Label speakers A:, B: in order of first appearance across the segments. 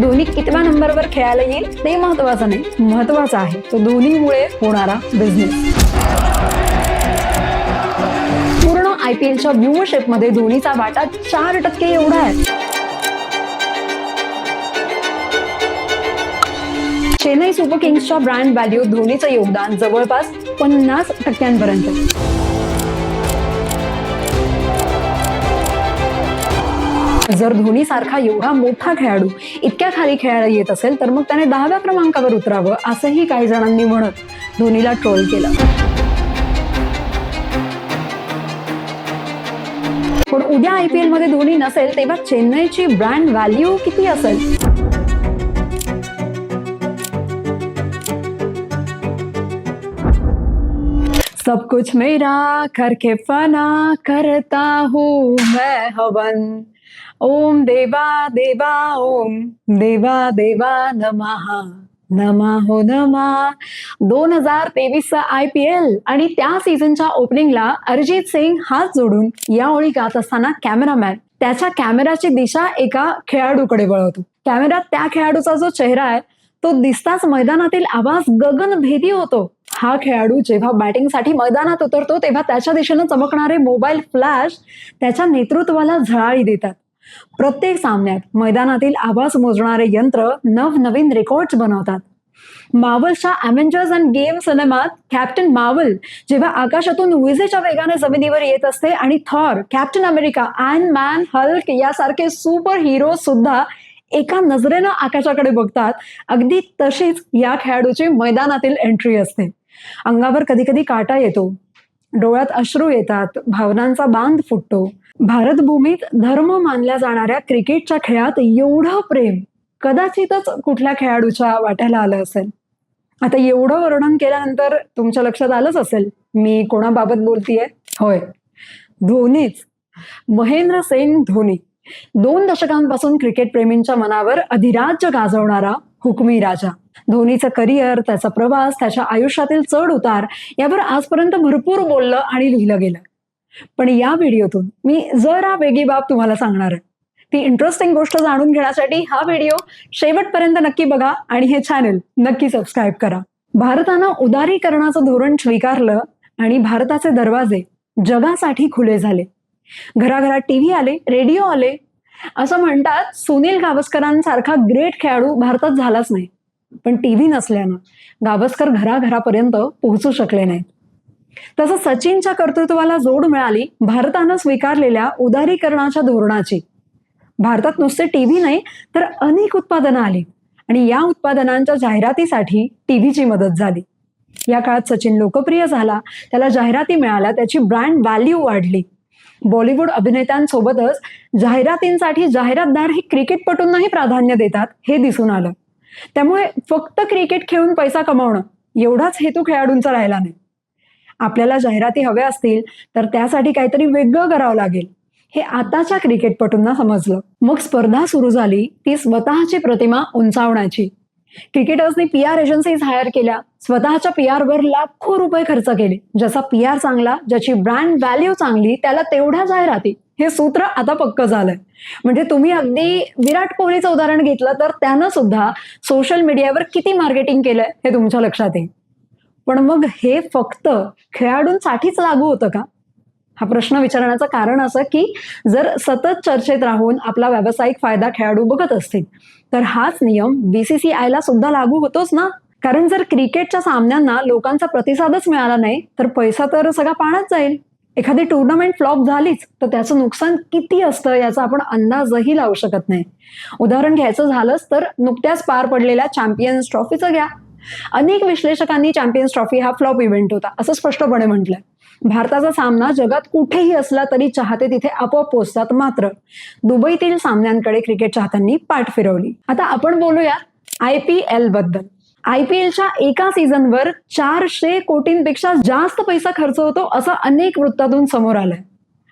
A: धोनी कितव्या नंबरवर खेळायला येईल ते महत्वाचं नाही. महत्वाचं आहे. तो धोनीमुळे होणारा बिझनेस पूर्ण आय पी एलच्या व्ह्यूअरशिपमध्ये धोनीचा वाटा चार टक्के एवढा आहे. चेन्नई सुपर किंग्सच्या ब्रँड व्हॅल्यू धोनीचं योगदान जवळपास पन्नास टक्क्यांपर्यंत. जर धोनी सारखा एवढा मोठा खेळाडू इतक्या खाली खेळायला येत असेल तर मग त्याने दहाव्या क्रमांकावर उतरावं असंही काही जणांनी म्हणत धोनीला ट्रोल केलं. पण उद्या आय पी एलमध्ये धोनी नसेल तेव्हा चेन्नईची ब्रँड व्हॅल्यू किती असेल? सब कुछ मेरा करके फना करता हूँ मैं हवन। ओम देवा देवा ओम देवा देवा नमः हो नमा. दोन हजार तेवीसचा आय पी एल आणि त्या सीझनच्या ओपनिंगला अरिजित सिंग हात जोडून या ओळी गात असताना कॅमेरामॅन त्याच्या कॅमेराची दिशा एका खेळाडूकडे वळवतो. कॅमेरात त्या खेळाडूचा जो चेहरा आहे तो दिसताच मैदानातील आवाज गगनभेदी होतो. हा खेळाडू जेव्हा बॅटिंगसाठी मैदानात उतरतो तेव्हा त्याच्या दिशेनं चमकणारे मोबाईल फ्लॅश त्याच्या नेतृत्वाला झळाळी देतात. प्रत्येक सामन्यात मैदानातील आवाज मोजणारे यंत्र नवनवीन रेकॉर्ड्स बनवतात. मावलच्या अमेंजर्स अँड गेम सिनेमात कॅप्टन मावल जेव्हा आकाशातून विजेच्या वेगाने जमिनीवर येत असते आणि Thor captain America Ant Man Hulk यासारखे सुपर हिरो सुद्धा एका नजरेनं आकाशाकडे बघतात अगदी तशीच या खेळाडूची मैदानातील एंट्री असते. अंगावर कधी कधी काटा येतो. डोळ्यात अश्रू येतात भावनांचा बांध फुटतो. भारतभूमीत धर्म मानल्या जाणाऱ्या क्रिकेटच्या खेळात एवढं प्रेम कदाचितच कुठल्या खेळाडूच्या वाट्याला आलं असेल. आता एवढं वर्णन केल्यानंतर तुमच्या लक्षात आलंच असेल मी कोणाबाबत बोलतीये? होय. धोनीच. महेंद्र सिंग धोनी. दोन दशकांपासून क्रिकेट प्रेमींच्या मनावर अधिराज्य गाजवणारा हुकमी राजा. धोनीचं करिअर त्याचा प्रवास त्याच्या आयुष्यातील चढ उतार यावर आजपर्यंत भरपूर बोललं आणि लिहिलं गेलं. पण या व्हिडिओतून मी जरा वेगळी बाब तुम्हाला सांगणार आहे. ती इंटरेस्टिंग गोष्ट जाणून घेण्यासाठी हा व्हिडिओ शेवटपर्यंत नक्की बघा आणि हे चॅनल नक्की सबस्क्राईब करा. भारतानं उदारीकरणाचं धोरण स्वीकारलं आणि भारताचे दरवाजे जगासाठी खुले झाले. घराघरात टीव्ही आले रेडिओ आले असं म्हणतात सुनील गावस्करांसारखा ग्रेट खेळाडू भारतात झालाच नाही. पण टीव्ही नसल्यानं गावस्कर घराघरापर्यंत पोहोचू शकले नाहीत. तसं सचिनच्या कर्तृत्वाला जोड मिळाली भारतानं स्वीकारलेल्या उदारीकरणाच्या धोरणाची. भारतात नुसते टीव्ही नाही तर अनेक उत्पादनं आली. आणि या उत्पादनांच्या जाहिरातीसाठी टीव्हीची मदत झाली. या काळात सचिन लोकप्रिय झाला त्याला जाहिराती मिळाल्या त्याची ब्रँड व्हॅल्यू वाढली. बॉलिवूड अभिनेत्यांसोबतच जाहिरातींसाठी जाहिरातदार हे क्रिकेटपटूंनाही प्राधान्य देतात हे दिसून आलं. त्यामुळे फक्त क्रिकेट खेळून पैसा कमावणं एवढाच हेतू खेळाडूंचा राहिला नाही. आपल्याला जाहिराती हव्या असतील तर त्यासाठी काहीतरी वेगळं करावं लागेल. हे आताच्या क्रिकेटपटूंना समजलं. मग स्पर्धा सुरू झाली ती स्वतःची प्रतिमा उंचावण्याची. क्रिकेटर्सनी पी आर एजन्सीज हायर केल्या. स्वतःच्या पी वर लाखो रुपये खर्च केले. ज्याचा पी आर चांगला ज्याची ब्रँड व्हॅल्यू चांगली त्याला तेवढ्या जाहिराती. हे सूत्र आता पक्क झालंय. म्हणजे तुम्ही अगदी विराट कोहलीचं उदाहरण घेतलं तर त्यानं सुद्धा सोशल मीडियावर किती मार्केटिंग केलंय हे तुमच्या लक्षात येईल. पण मग हे फक्त खेळाडूंसाठीच लागू होतं का? हा प्रश्न विचारण्याचं कारण असं की जर सतत चर्चेत राहून आपला व्यावसायिक फायदा खेळाडू बघत असतील तर हाच नियम बीसीसीआयला सुद्धा लागू होतोच ना? कारण जर क्रिकेटच्या सामन्यांना लोकांचा प्रतिसादच मिळाला नाही तर पैसा तर सगळा पाण्यात जाईल. एखादी टुर्नामेंट फ्लॉप झालीच तर त्याचं नुकसान किती असतं याचा आपण अंदाजही लावू शकत नाही. उदाहरण घ्यायचं झालंच तर नुकत्याच पार पडलेल्या चॅम्पियन्स ट्रॉफीचं घ्या. अनेक विश्लेषकांनी चॅम्पियन्स ट्रॉफी हा फ्लॉप इव्हेंट होता असं स्पष्टपणे म्हटलंय. भारताचा सामना जगात कुठेही असला तरी चाहते तिथे आपोआप पोचतात मात्र. दुबईतील सामन्यांकडे क्रिकेट चाहत्यांनी पाठ फिरवली. आता आपण बोलूया आय पी एलबद्दल. आय पी एलच्या एका सीझनवर चारशे कोटींपेक्षा जास्त पैसा खर्च होतो असं अनेक वृत्तातून समोर आलंय.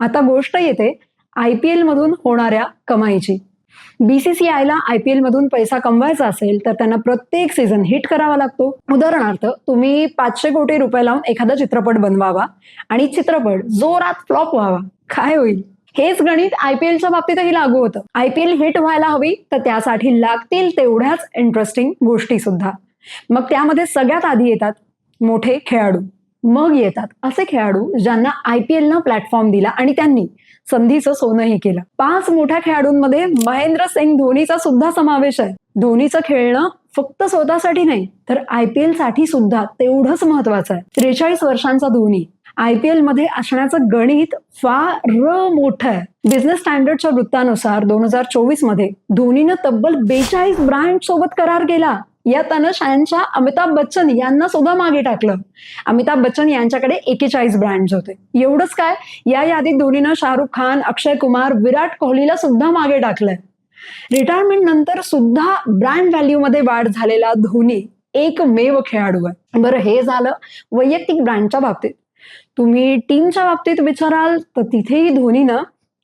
A: आता गोष्ट येते आय पी एल मधून होणाऱ्या कमाईची. बीसीसीआयला आय पी एल मधून पैसा कमवायचा असेल तर त्यांना प्रत्येक सीझन हिट करावा लागतो. उदाहरणार्थ तुम्ही पाचशे कोटी रुपये लावून एखादा चित्रपट बनवावा आणि चित्रपट जोरात फ्लॉप व्हावा. काय होईल? हेच गणित आय पी एलच्या बाबतीतही लागू होतं. आय पी एल हिट व्हायला हवी तर त्यासाठी लागतील तेवढ्याच इंटरेस्टिंग गोष्टी सुद्धा मग त्यामध्ये सगळ्यात आधी येतात मोठे खेळाडू. मग येतात असे खेळाडू ज्यांना आय पी एलनं प्लॅटफॉर्म दिला आणि त्यांनी संधीचं सोनंही केलं. पाच मोठ्या खेळाडूंमध्ये महेंद्र सिंग धोनीचा सुद्धा समावेश आहे. धोनीचं खेळणं फक्त स्वतःसाठी नाही तर आय पी साठी सुद्धा तेवढंच महत्वाचं आहे. त्रेचाळीस वर्षांचा धोनी. आय पी मध्ये असण्याचं गणित फार मोठं आहे. बिझनेस स्टँडर्डच्या वृत्तानुसार दोन हजार चोवीसमध्ये धोनीनं तब्बल बेचाळीस ब्रँड सोबत करार केला. यात शहनशाह अमिताभ बच्चन यांना सुद्धा मागे टाकलं. अमिताभ बच्चन यांच्याकडे एकेचाळीस ब्रँड्स होते. एवढंच काय? या यादीत धोनीनं शाहरुख खान अक्षय कुमार विराट कोहलीला सुद्धा मागे टाकलंय. रिटायरमेंट नंतर सुद्धा ब्रँड व्हॅल्यू मध्ये वाढ झालेला धोनी एकमेव खेळाडू आहे. बरं हे झालं वैयक्तिक ब्रँडच्या बाबतीत. तुम्ही टीमच्या बाबतीत विचाराल तर तिथेही धोनीनं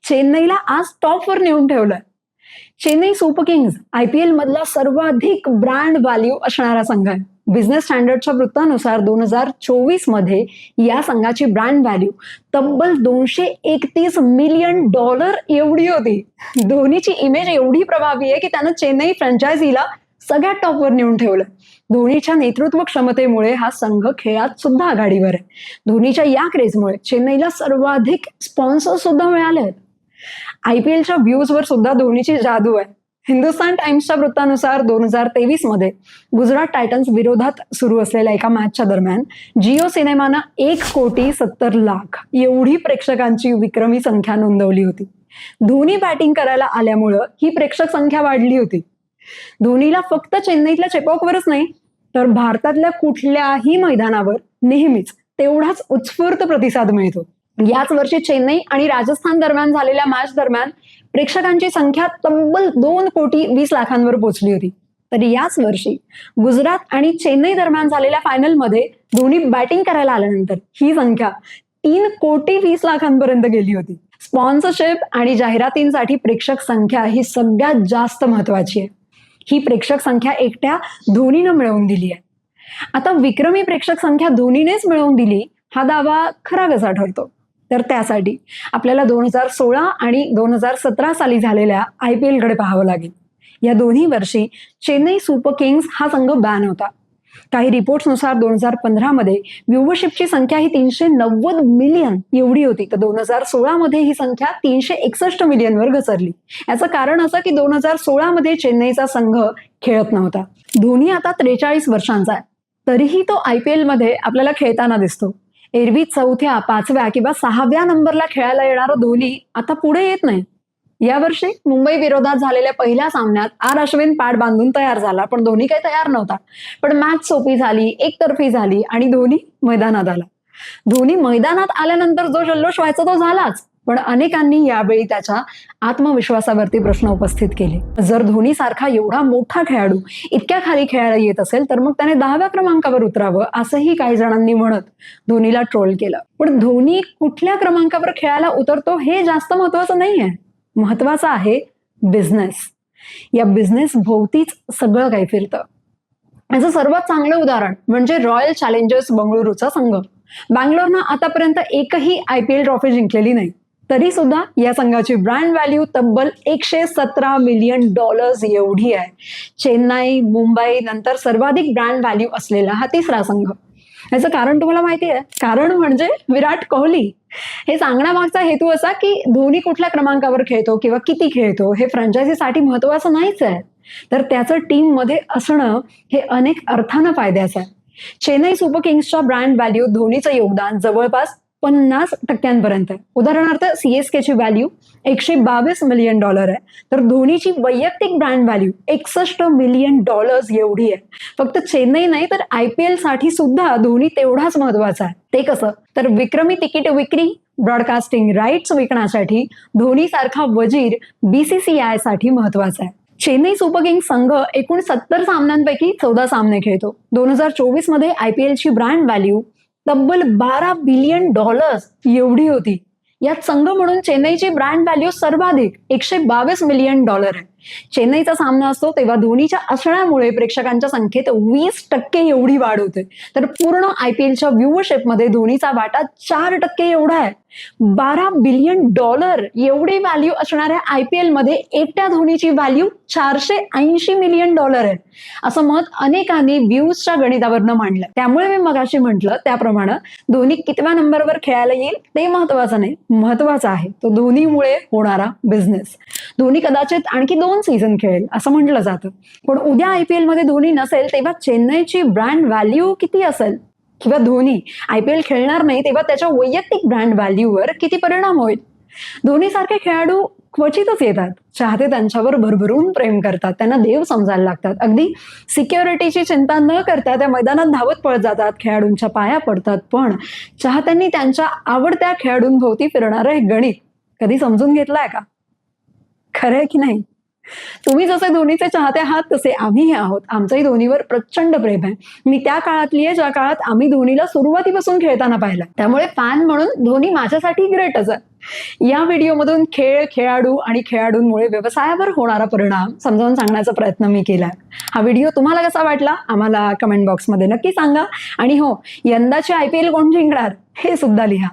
A: चेन्नईला आज टॉपवर नेऊन ठेवलंय. Chennai super kings I P L मधला सर्वाधिक ब्रँड व्हॅल्यू असणारा संघ आहे. बिझनेस स्टँडर्डच्या वृत्तानुसार दोन हजार चोवीसमध्ये या संघाची ब्रँड व्हॅल्यू तब्बल दोनशे एकतीस मिलियन डॉलर एवढी होती. धोनीची इमेज एवढी प्रभावी आहे की त्यानं चेन्नई फ्रँचायझीला सगळ्यात टॉपवर नेऊन ठेवलं. धोनीच्या नेतृत्व क्षमतेमुळे हा संघ खेळात सुद्धा आघाडीवर आहे. धोनीच्या या क्रेजमुळे चेन्नईला सर्वाधिक स्पॉन्सर सुद्धा मिळाले आहेत. आय पी एलच्या व्ह्यूजवर सुद्धा धोनीची जादू आहे. हिंदुस्तान टाइम्सच्या वृत्तानुसार दोन हजार तेवीसमध्ये गुजरात टायटन्स विरोधात सुरू असलेल्या एका मॅचच्या दरम्यान जिओ सिनेमानं एक कोटी सत्तर लाख एवढी प्रेक्षकांची विक्रमी संख्या नोंदवली होती. धोनी बॅटिंग करायला आल्यामुळं ही प्रेक्षक संख्या वाढली होती. धोनीला फक्त चेन्नईतल्या चेपॉकवरच नाही तर भारतातल्या कुठल्याही मैदानावर नेहमीच तेवढाच उत्स्फूर्त प्रतिसाद मिळतो. याच वर्षी चेन्नई आणि राजस्थान दरम्यान झालेल्या मॅच दरम्यान प्रेक्षकांची संख्या तब्बल दोन कोटी वीस लाखांवर पोहोचली होती. तर याच वर्षी गुजरात आणि चेन्नई दरम्यान झालेल्या फायनलमध्ये धोनी बॅटिंग करायला आल्यानंतर ही संख्या तीन कोटी वीस लाखांपर्यंत गेली होती. स्पॉन्सरशिप आणि जाहिरातींसाठी प्रेक्षक संख्या ही सगळ्यात जास्त महत्वाची आहे. ही प्रेक्षक संख्या एकट्या धोनीनं मिळवून दिली आहे. आता विक्रमी प्रेक्षक संख्या धोनीनेच मिळवून दिली हा दावा खरा कसा ठरतो. तर त्यासाठी आपल्याला दोन हजार सोळा आणि दोन हजार सतरा साली झालेल्या आय पी एलकडे पाहावं लागेल. या दोन्ही वर्षी चेन्नई सुपर किंग्स हा संघ बॅन होता. काही रिपोर्ट्सनुसार दोन हजार पंधरा मध्ये व्ह्युवरशिपची संख्या ही तीनशे नव्वद मिलियन एवढी होती. तर दोन हजार सोळा मध्ये ही संख्या तीनशे एकसष्ट मिलियनवर घसरली. याचं कारण असं की दोन हजार सोळा मध्ये चेन्नईचा संघ खेळत नव्हता. धोनी आता त्रेचाळीस वर्षांचा आहे. तरीही तो आय पी मध्ये आपल्याला खेळताना दिसतो. एरवी चौथ्या पाचव्या किंवा सहाव्या नंबरला खेळायला येणारा धोनी आता पुढे येत नाही. यावर्षी मुंबई विरोधात झालेल्या पहिल्या सामन्यात आर अश्विन पॅड बांधून तयार झाला पण धोनी काही तयार नव्हता. पण मॅच सोपी झाली एकतर्फी झाली आणि धोनी मैदानात आला. धोनी मैदानात आल्यानंतर जो जल्लोष व्हायचा तो झालाच. पण अनेकांनी यावेळी त्याच्या आत्मविश्वासावरती प्रश्न उपस्थित केले. जर धोनी सारखा एवढा मोठा खेळाडू इतक्या खाली खेळायला येत असेल तर मग त्याने दहाव्या क्रमांकावर उतरावं असंही काही जणांनी म्हणत धोनीला ट्रोल केलं. पण धोनी कुठल्या क्रमांकावर खेळायला उतरतो हे जास्त महत्वाचं नाहीये. महत्वाचं आहे बिझनेस या बिझनेस भोवतीच सगळं काही फिरतं. याचं सर्वात चांगलं उदाहरण म्हणजे रॉयल चॅलेंजर्स बंगळुरूचा संघ. बँगलोरनं आतापर्यंत एकही आय पी एल ट्रॉफी जिंकलेली नाही. तरी सुद्धा या संघाची ब्रँड व्हॅल्यू तब्बल एकशे सतरा मिलियन डॉलर्स एवढी आहे. चेन्नई मुंबई नंतर सर्वाधिक ब्रँड व्हॅल्यू असलेला हा तिसरा संघ. याचं कारण तुम्हाला माहिती आहे? कारण म्हणजे विराट कोहली. हे सांगण्यामागचा हेतू असा की धोनी कुठल्या क्रमांकावर खेळतो किंवा किती खेळतो हे फ्रँचायझीसाठी महत्वाचं नाहीच आहे. तर त्याचं टीममध्ये असणं हे अनेक अर्थानं फायद्याचं आहे. चेन्नई सुपर किंग्सच्या ब्रँड व्हॅल्यू धोनीचं योगदान जवळपास पन्नास टक्क्यांपर्यंत आहे. उदाहरणार्थ सीएसकेची व्हॅल्यू एकशे बावीस मिलियन डॉलर आहे. तर धोनीची वैयक्तिक ब्रँड व्हॅल्यू एकसष्ट मिलियन डॉलर्स एवढी आहे. फक्त चेन्नई नाही तर आय पी एलसाठी सुद्धा धोनी तेवढाच महत्त्वाचा आहे. ते कसं? तर विक्रमी तिकीट विक्री ब्रॉडकास्टिंग राईट्स विकण्यासाठी धोनी सारखा वजीर बीसीसीआयसाठी महत्त्वाचा आहे. चेन्नई सुपर किंग्स संघ एकूण सत्तर सामन्यांपैकी चौदा सामने खेळतो. दोन हजार चोवीसमध्ये आय पी एलची ब्रँड व्हॅल्यू तब्बल बारा बिलियन डॉलर्स एवढी होती. यात संघ म्हणून चेन्नईची ब्रँड व्हॅल्यू सर्वाधिक एकशे बावीस मिलियन डॉलर आहे. चेन्नईचा सामना असतो तेव्हा धोनीच्या असण्यामुळे प्रेक्षकांच्या संख्येत वीस टक्के एवढी वाढ होते. तर पूर्ण आय पी एलच्या व्ह्यूअरशिपमध्ये धोनीचा वाटा चार टक्के एवढा आहे. बारा बिलियन डॉलर एवढी व्हॅल्यू असणाऱ्या आय पी एलमध्ये एकट्या धोनीची व्हॅल्यू चारशे ऐंशी मिलियन डॉलर आहे. असं मत अनेकांनी व्ह्यूजच्या गणितावरनं मांडलं. त्यामुळे मी मगाशी म्हटलं त्याप्रमाणे धोनी कितव्या नंबरवर खेळायला येईल ते महत्वाचं नाही महत्वाचं आहे. तो धोनीमुळे होणारा बिझनेस धोनी कदाचित आणखी दोन सीझन खेळेल असं म्हटलं जातं. पण उद्या आय पी एलमध्ये धोनी नसेल तेव्हा चेन्नईची ब्रँड व्हॅल्यू किती असेल? किंवा धोनी आय पी एल खेळणार नाही तेव्हा त्याच्या वैयक्तिक ब्रँड व्हॅल्यूवर किती परिणाम होईल? धोनीसारखे खेळाडू क्वचितच येतात. चाहते त्यांच्यावर भरभरून प्रेम करतात त्यांना देव समजायला लागतात. अगदी सिक्युरिटीची चिंता न करता त्या मैदानात धावत पळत जातात खेळाडूंच्या पाया पडतात. पण चाहत्यांनी त्यांच्या आवडत्या खेळाडूंभोवती फिरणारं हे गणित. कधी समजून घेतलंय का? खरंय की नाही? तुम्ही जसे धोनीचे चाहते आहात तसे आम्हीही आहोत. आमचंही धोनीवर प्रचंड प्रेम आहे. मी त्या काळातली आहे ज्या काळात आम्ही धोनीला सुरुवातीपासून खेळताना पाहिला. त्यामुळे फॅन म्हणून धोनी माझ्यासाठी ग्रेटच आहे या व्हिडिओमधून खेळ खेळाडू आणि खेळाडूंमुळे व्यवसायावर होणारा परिणाम समजावून सांगण्याचा प्रयत्न मी केला. हा व्हिडिओ तुम्हाला कसा वाटला आम्हाला कमेंट बॉक्समध्ये नक्की सांगा. आणि हो यंदाची आय पी एल कोण जिंकणार हे सुद्धा लिहा.